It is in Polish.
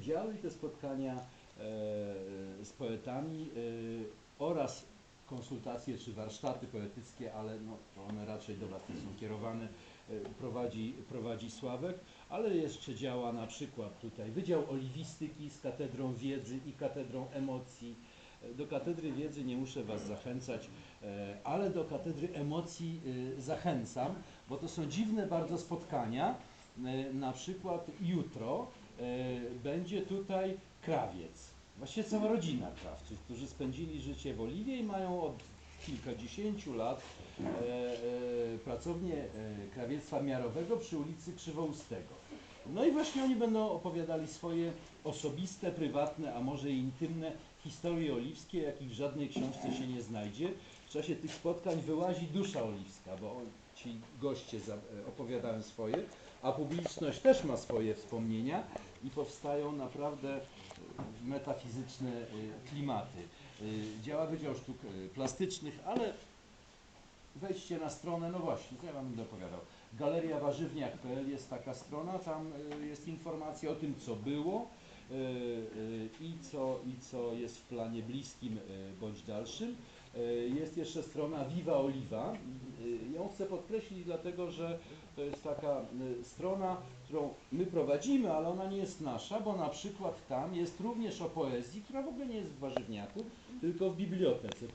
się działy i te spotkania e, z poetami e, oraz konsultacje czy warsztaty poetyckie, ale no, to one raczej do Was nie są kierowane, e, prowadzi, prowadzi Sławek, ale jeszcze działa na przykład tutaj Wydział Oliwistyki z Katedrą Wiedzy i Katedrą Emocji. Do Katedry Wiedzy nie muszę Was zachęcać, ale do Katedry Emocji zachęcam, bo to są dziwne bardzo spotkania. Na przykład jutro będzie tutaj krawiec. Właściwie cała rodzina krawców, którzy spędzili życie w Oliwie i mają od kilkadziesięciu lat e, e, pracownię e, krawiectwa miarowego przy ulicy Krzywoustego. No i właśnie oni będą opowiadali swoje osobiste, prywatne, a może intymne historie oliwskie, jakich w żadnej książce się nie znajdzie. W czasie tych spotkań wyłazi dusza oliwska, bo ci goście e, opowiadają swoje, a publiczność też ma swoje wspomnienia i powstają naprawdę e, metafizyczne e, klimaty. Działa Wydział Sztuk Plastycznych, ale wejdźcie na stronę, no właśnie, co ja Wam będę opowiadał. galeriawarzywniak.pl jest taka strona, tam e, jest informacja o tym, co było e, e, i co, i co jest w planie bliskim bądź dalszym. Jest jeszcze strona Viva Oliva. E, Ją chcę podkreślić dlatego, że to jest taka strona, którą my prowadzimy, ale ona nie jest nasza, bo na przykład tam jest również o poezji, która w ogóle nie jest w warzywniaku, tylko w bibliotece.